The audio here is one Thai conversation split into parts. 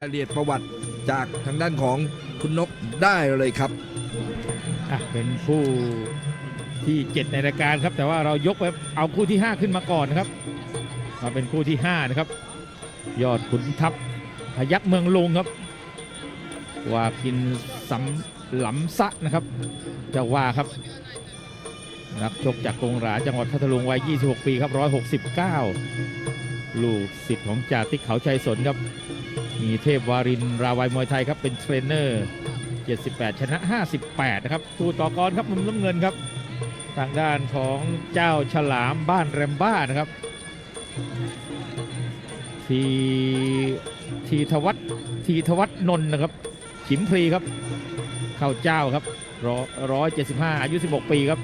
รายละเอียดประวัติจากทางด้านของคุณนกได้เลยครับ อะเป็นคู่ที่ 7 ในรายการครับ แต่ว่าเรายกไปเอาคู่ที่ 5 ขึ้นมาก่อนนะครับ มาเป็นคู่ที่ 5 นะครับ ยอดขุนทัพพยักเมืองลุงครับว่ากินสำหลำซะนะครับเจะว่าครับ นักชกจากกรงหราจังหวัดพัทลุงวัย 26 ปีครับ 169 ลูกศิษย์ของจ่าติ๊กเขาชัยสนครับ มีเทพวารินราวายมวยไทยครับเป็นเทรนเนอร์ 78 ชนะ 58 นะครับคู่ต่อกรครับมุมน้ำเงินครับ ทางด้านของเจ้าฉลามบ้านแรมบ้านะครับ ทีทีทวัตทีทวัตนนนะครับ ขิมพรีครับ เข้าเจ้าครับร้อยเจ็ดสิบห้าอายุ 16 ปีครับ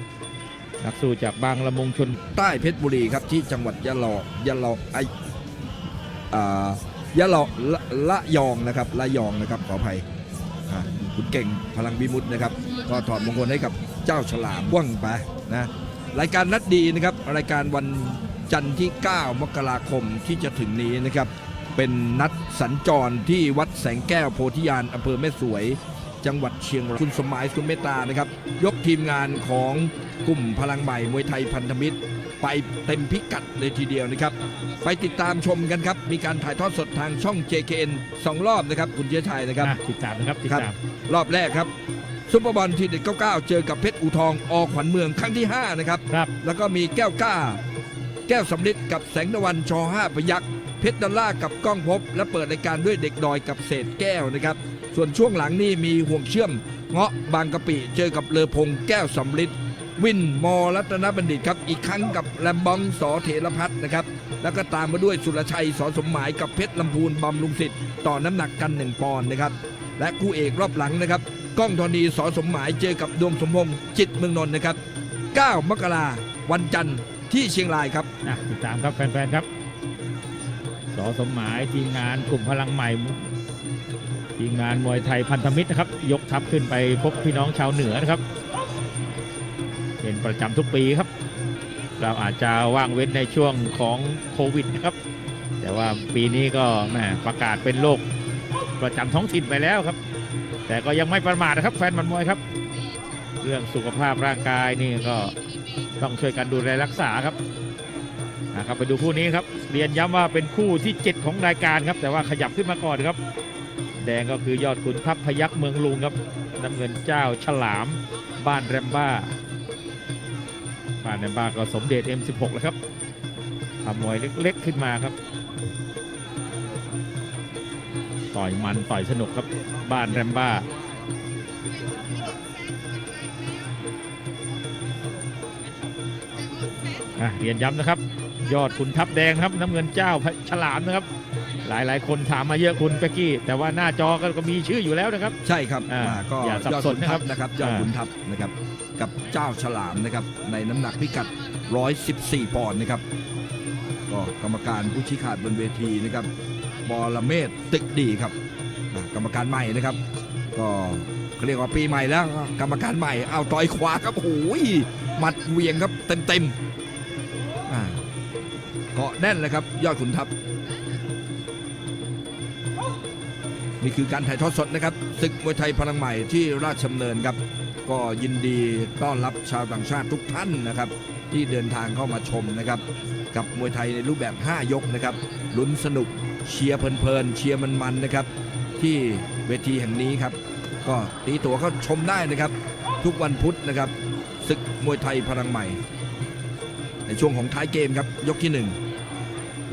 นักสู้จากบางละมุงชน ใต้เพชรบุรีครับที่จังหวัดยะลอยะลอไออ่า ยะลอละละยองนะครับละยองนะครับขออภัยอ่าคุณเก่งพลังวิมุตต์นะครับ ก็ถอดมงคลให้กับเจ้าฉลามว่างไปนะรายการนัดดีนะครับ รายการวันจันทร์ที่ 9 มกราคมที่จะถึงนี้นะครับ เป็นนัดสัญจรที่วัดแสงแก้วโพธิญาณอำเภอแม่สวย จังหวัดเชียงรายคุณสมหมายคุณเมตตานะครับ ยกทีมงานของกลุ่มพลังใหม่มวยไทยพันธมิตร ไปเต็มพิกัดเลยทีเดียวนะครับ ไปติดตามชมกันครับ มีการถ่ายทอดสดทางช่อง JKN สองรอบนะครับ คุณเชื้อชัยนะครับอะติดตามนะครับติดครับตามรอบแรกครับซุปเปอร์บอลทีเด็ด99 เจอกับเพชรอูทองอขวัญเมืองครั้งที่ 5 นะครับครับแล้วก็มีแก้วก้า แก้วสำลิดกับแสงตะวันชอห้าพยักษ์เพชรดอลล่าร์กับก้องภพบ และเปิดรายการด้วยเด็กดอยกับเศษแก้วนะครับ ส่วนช่วงหลังนี่มีห่วงเชื่อม เงาะบางกะปิเจอกับเลอพงแก้วสำลิดวินมอรัตนบัณฑิตครับ อีกครั้งกับแลมบองสอเถรพัฒน์นะครับ แล้วก็ตามมาด้วยสุรชัยสอสมหมายกับเพชรลำพูนบำรุงสิทธิ์ต่อน้ำหนักกันหนึ่งปอนด์นะครับ และคู่เอกรอบหลังนะครับก้องธรณีสอสมหมายเจอกับดวงสมพงษ์จิตเมืองนนท์นะครับ 9 มกราวันจันทร์ที่เชียงรายครับติดตามครับแฟนๆครับสอสมหมายทีมงานกลุ่มพลังใหม่ ทีมงานมวยไทยพันธมิตรนะครับ ยกทัพขึ้นไปพบพี่น้องชาวเหนือนะครับ เป็นประจำทุกปีครับ เราอาจจะว่างเว้นในช่วงของโควิดนะครับ แต่ว่าปีนี้ก็แหมประกาศเป็นโรคประจำท้องถิ่นไปแล้วครับ แต่ก็ยังไม่ประมาทนะครับ แฟนมันมวยครับ เรื่องสุขภาพร่างกายนี่ก็ต้องช่วยกันดูแลรักษาครับนะครับไปดูคู่นี้ครับ เรียนย้ำว่าเป็นคู่ที่ 7 ของรายการครับ แต่ว่าขยับขึ้นมาก่อนครับ แดงก็คือยอดขุนทัพพยักเมืองลุงครับน้ำเงินเจ้าฉลามบ้านแรมบ้า บ้านแรมบ้าก็สมเด็จ M16 แล้วครับทำมวยเล็กๆขึ้นมาครับ ต่อยมันต่อยสนุกครับบ้านแรมบ้าอะเรียนย้ำนะครับ ยอดขุนทัพแดงครับน้ำเงินเจ้าฉลามนะครับ หลายหลายๆคนถามมาเยอะคุณเป๊กกี้ แต่ว่าหน้าจอก็ก็มีชื่ออยู่แล้วนะครับ ใช่ครับอ่าอ่าก็อย่าสับยอดสขุนนนะคทัรัพบนะครับยอดอ่า ขุนทัพนะครับ กับเจ้าฉลามนะครับ ในน้ำหนักพิกัด 114 ปอนด์นะครับ ก็กรรมการผู้ชี้ขาดบนเวทีนะครับบอลเมศตึกดีครับอ่ากรรมการใหม่นะครับ ก็เขาเรียกว่าปีใหม่แล้ว กรรมการใหม่เอาต่อยขวาครับโอ้โหหมัดเหวียงครับเต็มเต็มๆอ่าเกาะแน่นเลยครับ ยอดขุนทัพ นี่คือการถ่ายทอดสดนะครับศึกมวยไทยพลังใหม่ที่ราชดำเนินครับ ก็ยินดีต้อนรับชาวต่างชาติทุกท่านนะครับ ที่เดินทางเข้ามาชมนะครับ กับมวยไทยในรูปแบบ 5 ยกนะครับลุ้นสนุกเชียร์เพลินๆเชียร์มันๆนะครับ ที่เวทีแห่งนี้ครับ ก็ตีตั๋วเข้าชมได้นะครับ ทุกวันพุธนะครับศึกมวยไทยพลังใหม่ ในช่วงของท้ายเกมครับยกที่หนึ่ง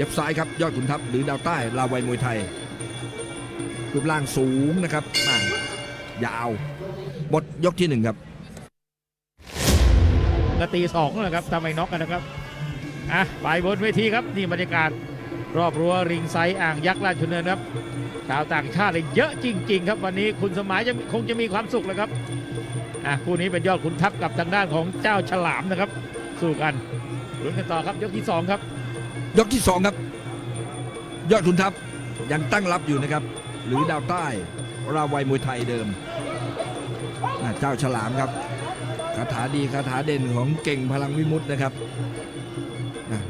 ยับซ้ายครับยอดขุนทัพหรือดาวใต้ลาวัยมวยไทย รูปร่างสูงนะครับอ่ายาวบทยกที่หนึ่งครับก็ตีสองแล้วนะครับทำไมน็อกกันนะครับอะไปบนเวทีครับนี่บรรยากาศรอบรั้วริงไซด์อ่างยักษ์ราชดำเนินครับชาวต่างชาติเลยเยอะจริง ๆ ครับวันนี้คุณสมหมายจะคงจะมีความสุขเลยครับอะคู่นี้เป็นยอดขุนทัพกับทางด้านของเจ้าฉลามนะครับ สู้กันลุ้นกันต่อครับยกที่สองครับ ยกที่สองครับ ยอดขุนทัพยังตั้งรับอยู่นะครับ หรือดาวใต้ราวัยมวยไทยเดิม เจ้าฉลามครับคาถาดีคาถาเด่นของเก่งพลังวิมุตนะครับ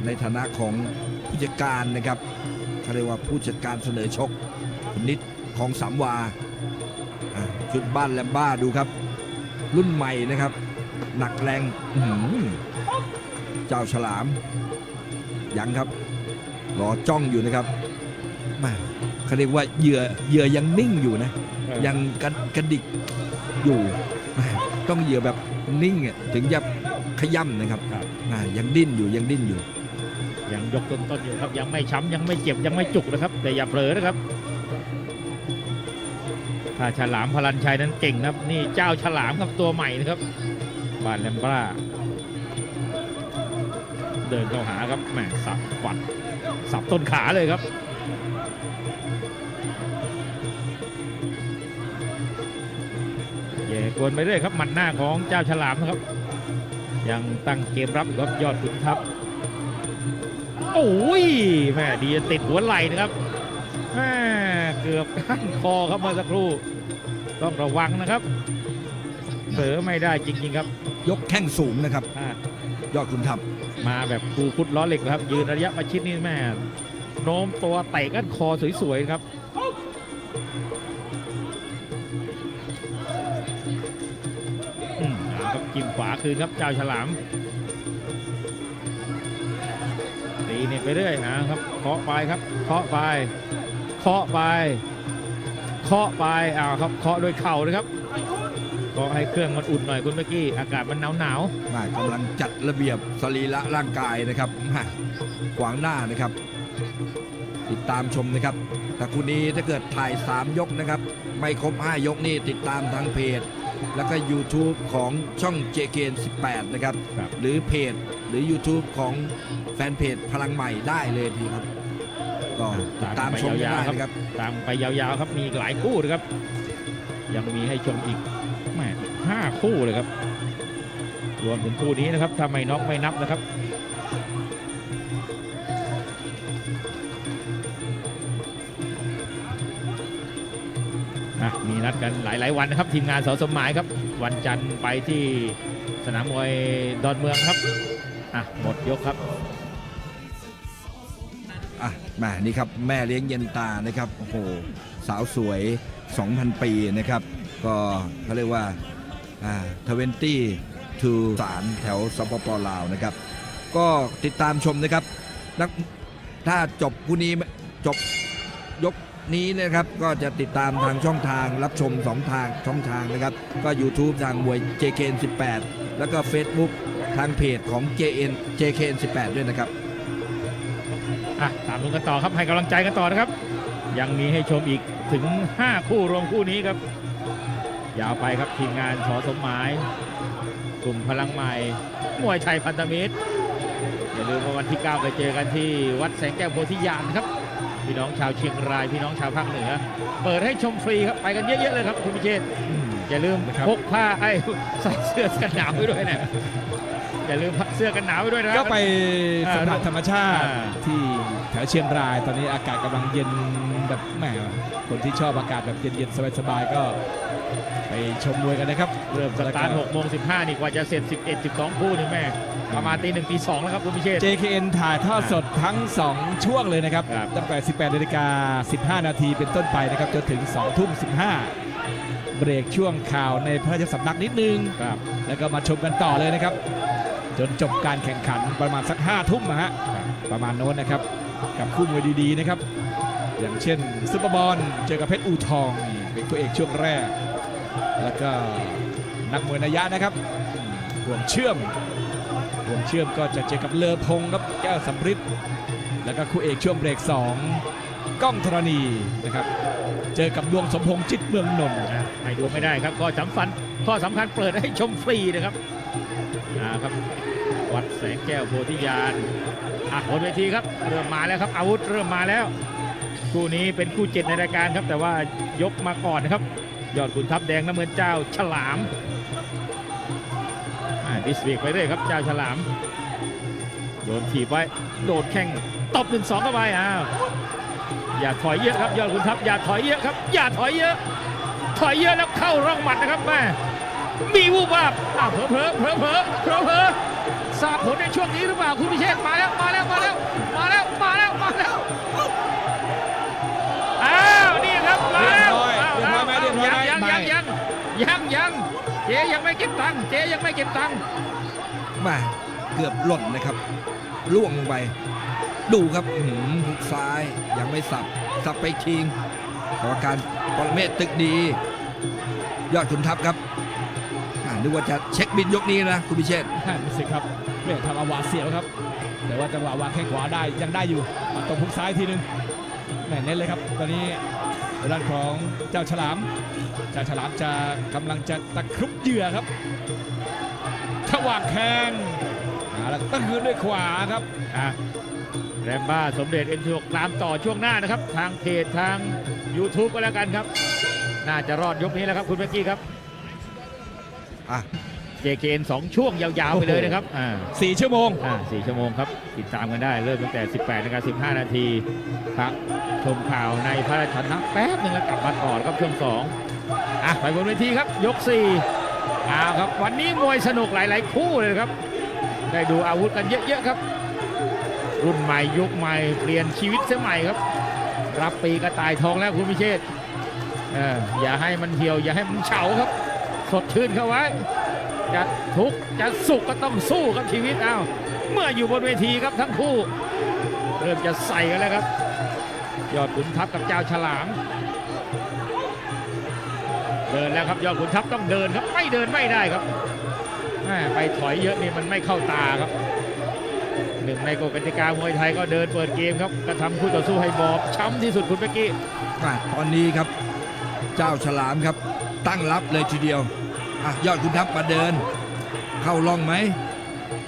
ในฐานะของผู้จัดการนะครับเขาเรียกว่าผู้จัดการเสนอชกนิดของสามวาชุดบ้านแลมบ้าดูครับ รุ่นใหม่นะครับ หนักแรงเจ้าฉลามยังครับรอจ้องอยู่นะครับมา เขาเรียกว่าเหยื่อเหยื่อยังนิ่งอยู่นะ ยังกระกระดิกอยู่แม่ต้องเหยื่อแบบนิ่งอะถึงจะขย่ำนะครับครับอ่ายังดิ้นอยู่ยังดิ้นอยู่ ยังยกต้นๆอยู่ครับยังไม่ช้ำยังไม่เจ็บยังไม่จุกนะครับ แต่อย่าเผลอนะครับถ้าฉลามพลันชัยนั้นเก่งนะครับ นี่เจ้าฉลามครับตัวใหม่นะครับบานแลมบราเดินเข้าหาครับแหมสับฝัดสับต้นขาเลยครับ กวนไปเรื่อยครับหมันหน้าของเจ้าฉลามนะครับ ยังตั้งเกมรับอยู่ครับยอดขุนทัพโอ้ยแม่ดีติดหัวไหล่นะครับแม่เกือบขั้นคอครับเมื่อสักครู่ ต้องระวังนะครับเผลอไม่ได้จริง ๆ ครับยกแข้งสูงนะครับ อะยอดคุณทัพมาแบบครูฟุตล้อเหล็กนะครับ ยืนระยะประชิดนี่แม่โน้มตัวเตะก้านคอสวยๆครับ จิ้มขวาคืนครับเจ้าฉลามตีเนี่ยไปเรื่อยนะครับเคาะไปครับเคาะไปเคาะไปเคาะไปอ้าวครับเคาะด้วยเข่านะครับเคาะให้เครื่องมันอุ่นหน่อยคุณเมื่อกี้อากาศมันหนาวหนาวมากำลังจัดระเบียบสรีระร่างกายนะครับมาขวางหน้านะครับ ติดตามชมนะครับแต่คู่นี้ถ้าเกิดถ่าย 3 ยกนะครับ ไม่ครบ 5 ยกนี่ติดตามทางเพจ แล้วก็ YouTube ของช่อง JK 18 นะครับ ครับ หรือเพจหรือ YouTube ของแฟนเพจพลังใหม่ได้เลยทีครับ ก็ติดตามชมกันได้นะครับ ตามไปยาวๆครับมีอีกหลายคู่นะครับ ยังมีให้ชมอีกแหม่อีกห้าคู่เลยครับ รวมถึงคู่นี้นะครับถ้าไม่น็อกไม่นับนะครับ อะมีนัดกันหลาย ๆ วันนะครับ ทีมงานสอสมหมายครับ วันจันทร์ไปที่สนามมวยดอนเมืองครับอะหมดยกครับอะแมานี่ครับแม่เลี้ยงเย็นตานะครับโอ้โหสาวสวย 2,000 ปีนะครับ ก็เขาเรียกว่าอ่าทเวนตี้ทูสารแถวสปปลาวนะครับ ก็ติดตามชมนะครับนักถ้าจบคู่นี้จบยก นี้นะครับก็จะติดตามทางช่องทางรับชม 2 ทางช่องทางนะครับ ก็ YouTube ทางมวย JKN 18 แล้วก็ Facebook ทางเพจของ JN JKN 18 ด้วยนะครับอะตามลุ้นกันต่อครับให้กำลังใจกันต่อนะครับ ยังมีให้ชมอีกถึง 5 คู่รวมคู่นี้ครับ ยาวไปครับทีมงานสอสมหมาย กลุ่มพลังใหม่มวยไทยพันธมิตรอย่าลืมว่าวันที่ 9 ไปเจอกันที่วัดแสงแก้วโพธิญาณครับ พี่น้องชาวเชียงราย พี่น้องชาวภาคเหนือ เปิดให้ชมฟรีครับไปกันเยอะๆเลยครับคุณพิเชษฐ์อย่าลืมนะครับพกผ้าไอ้ใส่เสื้อกันหนาวไว้ด้วยนะอย่าลืมเสื้อกันหนาวไว้ด้วยนะก็ไปสัมผัสธรรมชาติอ่าที่แถวเชียงราย ตอนนี้อากาศกำลังเย็นแบบแหมคนที่ชอบอากาศแบบเย็นๆสบายๆก็ ไปชมมวยกันนะครับ เริ่มสตาร์ท6โมง15นี่กว่าจะเสร็จ 11 12 คู่นี่แม่ ประมาณตีหนึ่งตีสองแล้วครับคุณพิเชษฐ์ JKN ถ่ายทอดสดทั้ง 2 ช่วงเลยนะครับ ครับ ตั้งแต่ 18นาฬิกา15 นาทีเป็นต้นไปนะครับ จนถึง 2 ทุ่ม 15 เบรกช่วงข่าวในพระราชสำนักนิดนึง ครับ แล้วก็มาชมกันต่อเลยนะครับ จนจบการแข่งขันประมาณสัก5ทุ่มนะฮะประมาณโน้นนะครับ กับคู่มวยดีๆนะครับ อย่างเช่นซุปเปอร์บอลเจอกับเพชรอูทองนี่เป็นคู่เอกช่วงแรก แล้วก็นักมวยนายะนะครับห่วงเชื่อมห่วงเชื่อมก็จะเจอกับเลอพงครับแก้วสำริดแล้วก็คู่เอกช่วงเบรก2ก้องธรณีนะครับ เจอกับดวงสมพงษ์จิตเมืองนนท์นะให้ดูไม่ได้ครับข้อสำคัญข้อสำคัญเปิดให้ชมฟรีนะครับอ่าครับวัดแสงแก้วโพธิญาณอะบนเวทีครับเริ่มมาแล้วครับ อาวุธเริ่มมาแล้ว คู่นี้เป็นคู่เจ็ดในรายการครับ แต่ว่ายกมาก่อนนะครับ ยอดขุนทัพแดงน้ำเงินเจ้าฉลามดิสเวีกไปเรื่อยครับเจ้าฉลาม โดนถีบไว้ โดนแข้งตบหนึ่งสองเข้าไปอ้าวอย่าถอยเยอะครับยอดขุนทัพอย่าถอยเยอะครับ อย่าถอยเยอะ ถอยเยอะแล้วเข้าร่องหมัดนะครับแม่มีวูบวาบอ้าวเผลอเผลอเผลอเผลอเผลอเผลอทราบผลในช่วงนี้หรือเปล่าคุณพิเชษมาแล้วมาแล้วมาแล้วมาแล้วมาแล้ว จ๊ยังไม่เก็บตังค์เจ๊ยังไม่เก็บตังค์แมาเกือบหล่นนะครับล่วงลงไป ดูครับอื้อหือหุกซ้ายยังไม่สับ สับไปอีกทีงกรรมการปรเมศตึกดี ยอดขุนทัพครับอ่านึกว่าจะเช็คบินยกนี้นะ คุณพิเชษฐ์นั่นสิครับเรื่องทำเอาหวาดเสียวครับ แต่ว่าจังหวะวางแข้งขวาได้ยังได้อยู่มาตบพุกซ้ายทีนึงแหม่เน้นเลยครับ ตอนนี้ ด้านของเจ้าฉลามเจ้าฉลามจะกำลังจะตะครุบเหยื่อครับถ้าวางแข้งเอาแล้วตั้งคืนด้วยขวาครับอะแรมบ้าสมเด็จเอ็นทีตามต่อช่วงหน้านะครับ ทางเพจทาง YouTube ก็แล้วกันครับ น่าจะรอดยกนี้แล้วครับคุณเบกกี้ครับอะ JKN สองช่วงยาวๆ ไปเลยนะครับอ่า4 ชั่วโมง อ่าสี่ชั่วโมงครับ ติดตามกันได้ เริ่มตั้งแต่ 18นาฬิกา15 นาทีครับชมข่าวในพระราชนะแป๊บหนึ่งแล้วกลับมาต่อแล้วครับช่วง2อะไปบนเวทีครับ ยก4อ้าวครับ วันนี้มวยสนุกหลายๆ คู่เลยครับ ได้ดูอาวุธกันเยอะๆครับ รุ่นใหม่ยุคใหม่เปลี่ยนชีวิตเสียใหม่ครับ รับปีกระต่ายทองแล้วคุณพิเชษฐ์เอออย่าให้มันเหี่ยว อย่าให้มันเฉาครับ สดชื่นเข้าไว้ จะทุกข์จะสุขก็ต้องสู้กับชีวิตเอาเมื่ออยู่บนเวทีครับทั้งคู่ เริ่มจะใส่กันแล้วครับ ยอดขุนทัพกับเจ้าฉลาม เดินแล้วครับยอดขุนทัพต้องเดินครับไม่เดินไม่ได้ครับไปถอยเยอะนี่มันไม่เข้าตาครับหนึ่งในกฎกติกามวยไทยก็เดินเปิดเกมครับกระทำคู่ต่อสู้ให้บอบช้ำที่สุดคุณเป๊กกี้อะตอนนี้ครับ เจ้าฉลามครับตั้งรับเลยทีเดียว อะยอดขุนทัพมาเดิน เข้าล่องไหม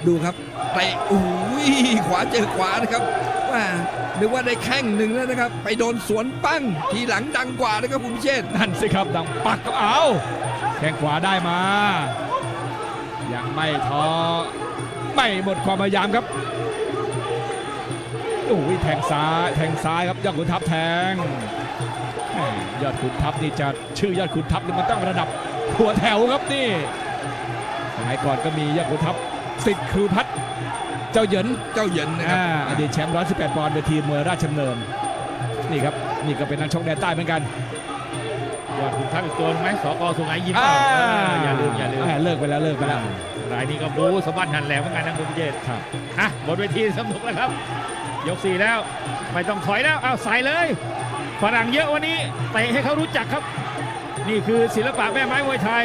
ดูครับเตะโอ้ยขวาเจอขวานะครับว่านึกว่าได้แข้งหนึ่งแล้วนะครับ ไปโดนสวนปั้งทีหลังดังกว่านะครับคุณพิเชษฐ์นั่นสิครับดังปักก็เอาแข้งขวาได้มา ยังไม่ท้อไม่หมดความพยายามครับโอ้ยแทงซ้ายแทงซ้ายครับยอดขุนทัพแทงแหม่ยอดขุนทัพนี่จะชื่อยอดขุนทัพนี่มันต้องระดับ หัวแถวครับนี่สมัยก่อนก็มียอดขุนทัพสิทธิ์คือพัฒน์เจ้าเหยินเจ้าเหยินนะครัอ่าบอดีตแชมป์118ปอนด์เวทีมวยราชดำเนินนี่ครับนี่ก็เป็นนักชกแดนใต้เหมือนกันยอดขุนทัพอีกตัวหนึ่งไหมสกสุงไหงยิมเปล่าเอออย่าลืมอย่าลืมเลิกไปแล้วเลิกไปแล้วรายนี้ก็บูสมบัติหันแหลมเหมือนกันนะคุณพิเชษครับอะบนเวทีสนุกแล้วครับ ยกสี่แล้วไม่ต้องถอยแล้วเอาใส่เลยฝรั่งเยอะวันนี้เตะให้เขารู้จักครับ นี่คือศิลปะแม่ไม้มวยไทย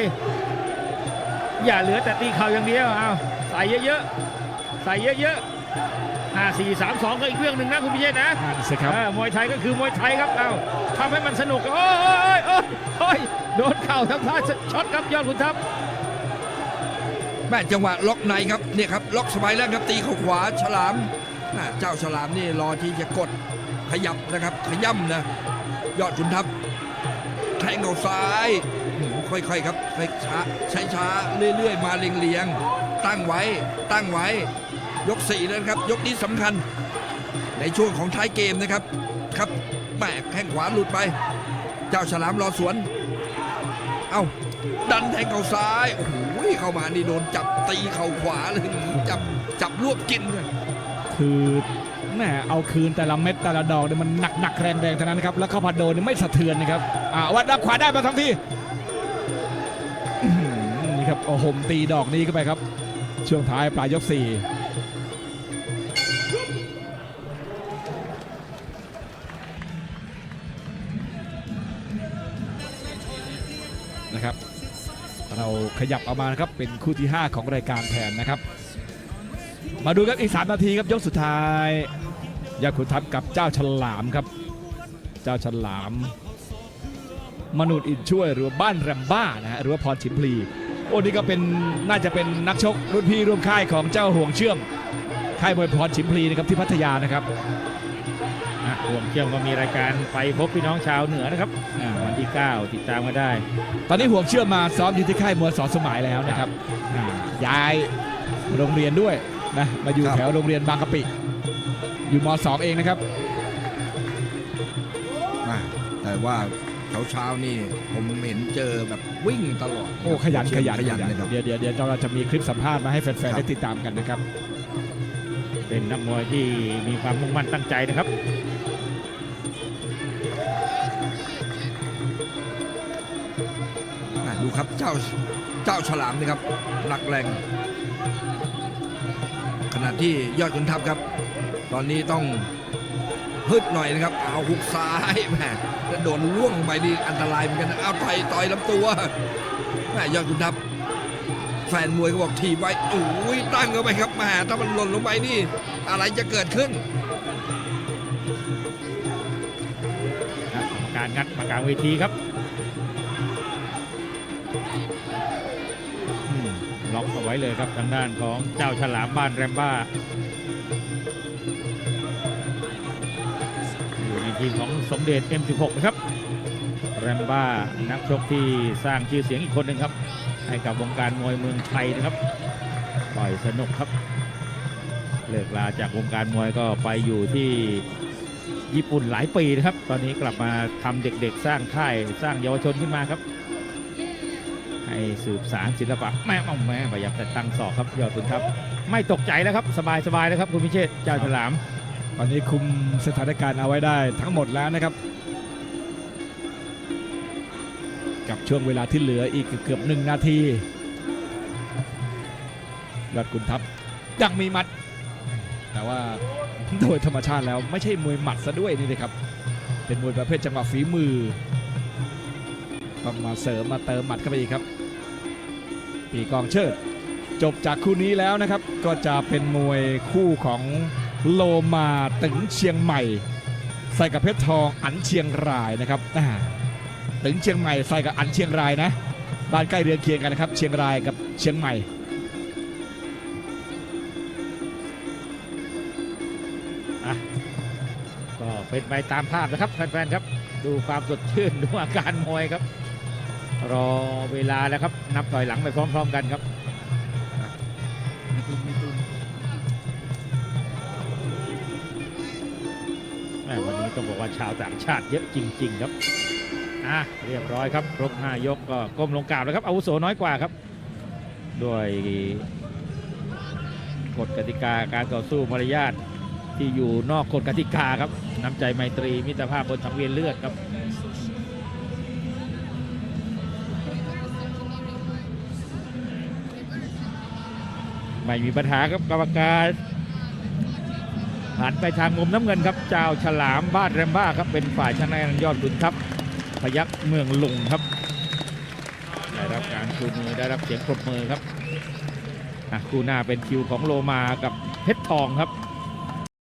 อย่าเหลือแต่ตีเข่าอย่างเดียวเอาใส่เยอะๆใส่เยอะๆห้าสี่สามสองก็อีกเรื่องหนึ่งนะคุณพิเชษนะนั่นสิครับเออมวยไทยก็คือมวยไทยครับเอาทำให้มันสนุกโอ้ยโอ้ยโอ้ยโดนเข่าทำท่าช็อตครับยอดขุนทัพแม่จังหวะล็อกในครับเนี่ยครับล็อกสบายแล้วครับตีเข่าขวาฉลามอะเจ้าฉลามนี่รอที่จะกดขยับนะครับขย่ำนะยอดขุนทัพ แทงเข่าซ้ายค่อยๆครับค่อยช้าช้าๆเรื่อยๆ มาเรียงๆตั้งไว้ตั้งไว้ ยกสี่แล้วครับ ยกนี้สำคัญ ในช่วงของท้ายเกมนะครับ ครับแหมแข้งขวาหลุดไป เจ้าฉลามรอสวน เอ้าดันแทงเข่าซ้ายโอ้โหเข้ามานี่โดนจับตีเข่าขวาเลยจับจับรวบกินเลยคือแหมเอาคืนแต่ละเม็ดแต่ละดอกเนี่ยมันหนักหนักๆแรงแรงๆทั้งนั้นครับแล้วเข้าพัดโดนนี่ไม่สะเทือนนะครับ อ่าวัดดับขวาได้มาทั้งทีนี่ครับโอ้โหมตีดอกนี้เข้าไปครับ ช่วงท้ายปลายยกสี่นะครับ เราขยับเอามานะครับเป็นคู่ที่ 5 ของรายการแทนนะครับ มาดูกันอีก 3 นาทีครับยกสุดท้ายยอดขุนทัพกับเจ้าฉลามครับ เจ้าฉลาม มนุษย์อินช่วยหรือว่าบ้านแรมบ้านะฮะหรือว่าพรชิมพลีโอ้นี่ก็เป็นน่าจะเป็นนักชกรุ่นพี่ร่วมค่ายของเจ้าห่วงเชื่อมค่ายมวยพรชิมพลีนะครับที่พัทยานะครับอะห่วงเชื่อมก็มีรายการไปพบพี่น้องชาวเหนือนะครับอ่าวันที่ 9 ติดตามมาได้ตอนนี้ห่วงเชื่อมมาซ้อมอยู่ที่ค่ายมวยสอนสมัยแล้วนะครับอ่าย้ายโรงเรียนด้วยนะมาอยู่ครับ แถวโรงเรียนบางกะปิ อยู่มสองเองนะครับ อะแต่ว่า เช้าเช้าๆนี่ผมเห็นเจอแบบวิ่งตลอดโอ้ขยันขยันขยันนะครับเดี๋ยวเดี๋ยวเดี๋ยวเราจะมีคลิปสัมภาษณ์มาให้แฟนครัๆบได้ติดตามกันนะครับ เป็นนักมวยที่มีความมุ่งมั่นตั้งใจนะครับอะดูครับเจ้าเจ้าฉลามนะครับหนักแรง ขณะที่ยอดขุนทัพครับ ตอนนี้ต้อง ฮึดหน่อยนะครับเอาหุกซ้ายแหมถ้าโดนล่วงลงไปนี่อันตรายเหมือนกันนะเอาต่อยต่อยลำตัวแหมยอดขุนทัพแฟนมวยก็บอกทีบไว้โอ้ยตั้งเข้าไปครับแหมถ้ามันหล่นลงไปนี่ อะไรจะเกิดขึ้นครับกรรมการงัดมากลางเวทีครับล็อกเอาไว้เลยครับทางด้านของเจ้าฉลามบ้านแรมบ้า ทีมของสมเด็จ M16 นะครับแรมบ้านักชกที่สร้างชื่อเสียงอีกคนหนึ่งครับ ให้กับวงการมวยเมืองไทยนะครับต่อยสนุกครับ เลิกลาจากวงการมวยก็ไปอยู่ที่ญี่ปุ่นหลายปีนะครับ ตอนนี้กลับมาทำเด็กๆ สร้างค่ายสร้างเยาวชนขึ้นมาครับ ให้สืบสารศิลปะแม่เอาแม่พยายามจะตั้งศอกครับยอดคุณครับ ไม่ตกใจแล้วครับ สบายๆแล้วครับคุณพิเชษเจ้าฉลาม อนนี้คุมสถานการณ์เอาไว้ได้ทั้งหมดแล้วนะครับ กับช่วงเวลาที่เหลืออีกเกือบหนึ่งนาทียอดขุนทัพยังมีหมัด แต่ว่าโดยธรรมชาติแล้วไม่ใช่มวยหมัดซะด้วยนี่นะครับ เป็นมวยประเภทจังหวะฝีมือต้องมาเสริมมาเติมหมัดเข้าไปอีกครับ ปีกองเชิด จบจากคู่นี้แล้วนะครับ ก็จะเป็นมวยคู่ของ โลมาตึงเชียงใหม่ ใส่กับเพชรทองอันเชียงรายนะครับอ่าตึงเชียงใหม่ใส่กับอันเชียงรายนะบ้านใกล้เรือนเคียงกันนะครับ เชียงรายกับเชียงใหม่ก็เป็นไปตามภาพนะครับแฟนๆครับ ดูความสดชื่นดูอาการมวยครับ รอเวลาแล้วครับ นับถอยหลังไปพร้อม ๆ กันครับ ต้องบอกว่าชาวต่างชาติเยอะจริง ๆ ครับอะเรียบร้อยครับครบ5ยกก็ก้มลงกราบแล้วครับอาวุโสน้อยกว่าครับ ด้วยกฎกติกาการต่อสู้มารยาทที่อยู่นอกกฎกติกาครับน้ำใจไมตรีมิตรภาพบนสังเวียนเลือดครับไม่มีปัญหาครับกรรมการ หันไปทางมุมน้ำเงินครับ เจ้าฉลามบ้านแรมบ้าครับ เป็นฝ่ายชนะยอดขุนทัพพยักเมืองลุงครับได้รับการชูมือได้รับเสียงปรบมือครับคู่หน้าเป็นคิวของโลมากับเพชรทองครับ